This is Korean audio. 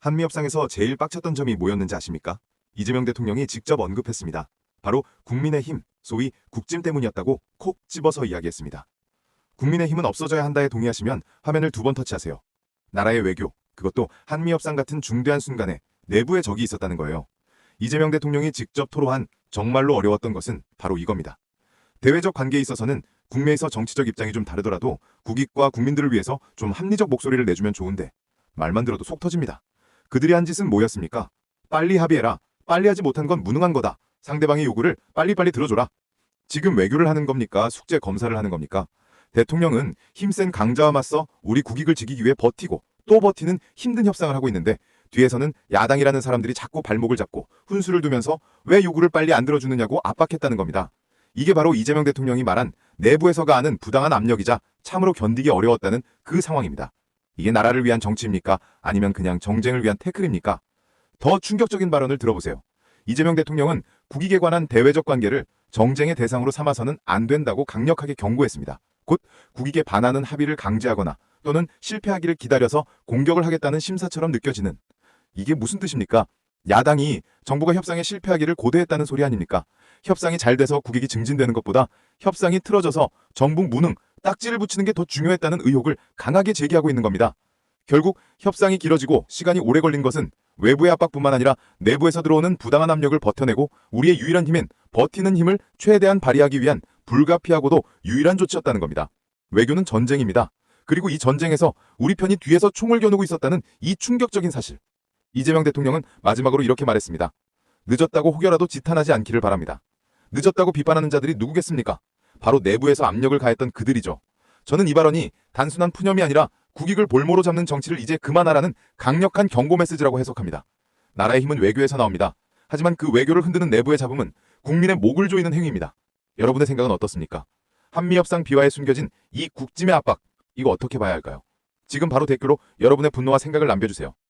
한미협상에서 제일 빡쳤던 점이 뭐였는지 아십니까? 이재명 대통령이 직접 언급했습니다. 바로 국민의힘, 소위 국짐 때문이었다고 콕 집어서 이야기했습니다. 국민의힘은 없어져야 한다에 동의하시면 화면을 두 번 터치하세요. 나라의 외교, 그것도 한미협상 같은 중대한 순간에 내부에 적이 있었다는 거예요. 이재명 대통령이 직접 토로한 정말로 어려웠던 것은 바로 이겁니다. 대외적 관계에 있어서는 국내에서 정치적 입장이 좀 다르더라도 국익과 국민들을 위해서 좀 합리적 목소리를 내주면 좋은데 말만 들어도 속 터집니다. 그들이 한 짓은 뭐였습니까? 빨리 합의해라. 빨리 하지 못한 건 무능한 거다. 상대방의 요구를 빨리빨리 들어줘라. 지금 외교를 하는 겁니까? 숙제 검사를 하는 겁니까? 대통령은 힘센 강자와 맞서 우리 국익을 지키기 위해 버티고 또 버티는 힘든 협상을 하고 있는데 뒤에서는 야당이라는 사람들이 자꾸 발목을 잡고 훈수를 두면서 왜 요구를 빨리 안 들어주느냐고 압박했다는 겁니다. 이게 바로 이재명 대통령이 말한 내부에서가 아는 부당한 압력이자 참으로 견디기 어려웠다는 그 상황입니다. 이게 나라를 위한 정치입니까? 아니면 그냥 정쟁을 위한 태클입니까? 더 충격적인 발언을 들어보세요. 이재명 대통령은 국익에 관한 대외적 관계를 정쟁의 대상으로 삼아서는 안 된다고 강력하게 경고했습니다. 곧 국익에 반하는 합의를 강제하거나 또는 실패하기를 기다려서 공격을 하겠다는 심사처럼 느껴지는 이게 무슨 뜻입니까? 야당이 정부가 협상에 실패하기를 고대했다는 소리 아닙니까? 협상이 잘 돼서 국익이 증진되는 것보다 협상이 틀어져서 정부 무능, 딱지를 붙이는 게 더 중요했다는 의혹을 강하게 제기하고 있는 겁니다. 결국 협상이 길어지고 시간이 오래 걸린 것은 외부의 압박뿐만 아니라 내부에서 들어오는 부당한 압력을 버텨내고 우리의 유일한 힘인 버티는 힘을 최대한 발휘하기 위한 불가피하고도 유일한 조치였다는 겁니다. 외교는 전쟁입니다. 그리고 이 전쟁에서 우리 편이 뒤에서 총을 겨누고 있었다는 이 충격적인 사실. 이재명 대통령은 마지막으로 이렇게 말했습니다. 늦었다고 혹여라도 지탄하지 않기를 바랍니다. 늦었다고 비판하는 자들이 누구겠습니까? 바로 내부에서 압력을 가했던 그들이죠. 저는 이 발언이 단순한 푸념이 아니라 국익을 볼모로 잡는 정치를 이제 그만하라는 강력한 경고 메시지라고 해석합니다. 나라의 힘은 외교에서 나옵니다. 하지만 그 외교를 흔드는 내부의 잡음은 국민의 목을 조이는 행위입니다. 여러분의 생각은 어떻습니까? 한미협상 비화에 숨겨진 이 국짐의 압박, 이거 어떻게 봐야 할까요? 지금 바로 댓글로 여러분의 분노와 생각을 남겨주세요.